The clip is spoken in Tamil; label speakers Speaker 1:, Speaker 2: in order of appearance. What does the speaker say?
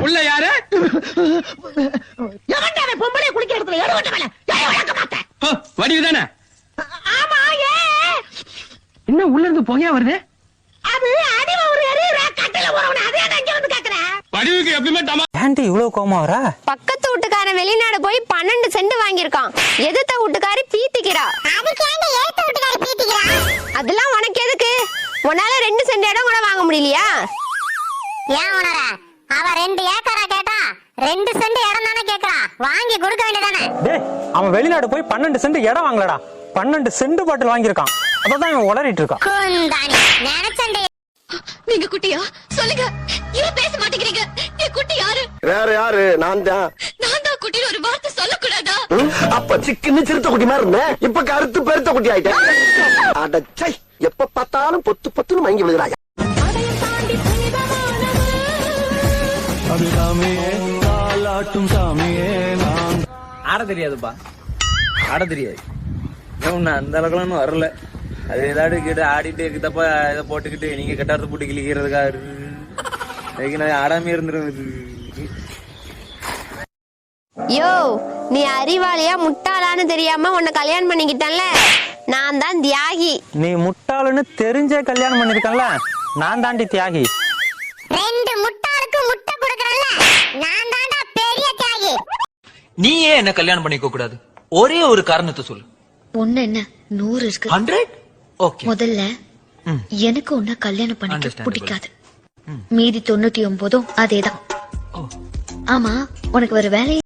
Speaker 1: உள்ள யாரு?
Speaker 2: எவன்டா அவன் பொம்பளை குளிக்கிற இடத்துல எடுவட்ட மேல. ஏன் விளக்க மாட்டேன்
Speaker 1: வடிவு தானே?
Speaker 2: ஆமா ஏ.
Speaker 1: என்ன உள்ள இருந்து புகையா வருது?
Speaker 2: அது அடிவ ஒரு எரியுற கட்டில உறவன அதே நான் இங்க வந்து கேக்குறேன்
Speaker 1: வடிவுக்கு எப்பயுமே டமா
Speaker 3: ஆன்ட்டி இவ்வளவு கோமா வரா?
Speaker 4: பக்கத்து வீட்டுக்காரன் வெளிநாடு போய் பன்னெண்டு சென்ட் வாங்கியிருக்கான். எதிர்த்த வீட்டுக்காரி பீத்திக்கிறா.
Speaker 2: அதுக்கு ஏன்டா ஏத்த வீட்டுக்காரி பீத்திக்கிறா?
Speaker 4: அதெல்லாம் உனக்கு எதுக்கு? உன்னால ரெண்டு சென்ட் இடம் கூட வாங்க முடியலையா?
Speaker 5: ஏன் உணர அவ ரெண்டு ஏக்கரா கேட்டா ரெண்டு சென்ட் இடம் தானே கேக்குறா. வாங்கி கொடுக்க வேண்டியதானே?
Speaker 3: டேய் அவன் வெளிநாடு போய் பன்னெண்டு சென்ட் இடம் வாங்கலடா. பன்னெண்டு சென்ட் பாட்டில் வாங்கியிருக்கான். அதான் இவன் உளறிட்டு இருக்கான்.
Speaker 5: குந்தாணி நினைச்சண்டே
Speaker 4: நீங்க குட்டியா? சொல்லுங்க. ஏன் பேச மாட்டேங்கிறீங்க. என் குட்டி யாரு?
Speaker 6: வேற யாரு? நான் தான்.
Speaker 4: நான் தான் குட்டின்னு ஒரு வார்த்தை சொல்லக்கூடாதா?
Speaker 6: அப்ப சிக்கன்னு சிறுத்த குட்டி மாதிரி இருந்தேன் இப்ப கருத்து பெருத்த குட்டி ஆயிட்டேன் அடச்சை எப்ப பார்த்தாலும் பொத்து பொத்துன்னு மயங்கி விழுகிறாய்.
Speaker 7: ஆட தெரியாதுப்பா. ஆட தெரியாது. ஏன் நான் அந்த அளவுக்குலாம் வரல? அது ஏதாவது கிட்ட ஆடிட்டு இருக்குதப்ப இதை போட்டுக்கிட்டு நீங்க கட்டாரத்து போட்டு கிளிக்கிறதுக்கா அதுக்கு நான் ஆடாம இருந்துருவேன்.
Speaker 4: யோ நீ அறிவாளியா முட்டாளான்னு தெரியாம உன்னை கல்யாணம் பண்ணிக்கிட்டேன்ல? நான் தான் தியாகி.
Speaker 3: நீ முட்டாளுன்னு தெரிஞ்சே கல்யாணம் பண்ணிருக்கல நான் தாண்டி தியாகி.
Speaker 8: நீ ஏன் என்ன கல்யாணம் பண்ணிக்க கூடாது. ஒரே ஒரு காரணத்தை சொல்லு.
Speaker 9: ஒண்ணு என்ன? நூறு இருக்கு.
Speaker 8: ஹண்ட்ரட் ஓகே
Speaker 9: முதல்ல. எனக்கு உன்ன கல்யாணம் பண்ணிக்க. பிடிக்காது. மீதி தொண்ணூத்தி ஒன்பதும் அதேதான். ஆமா உனக்கு ஒரு வேலை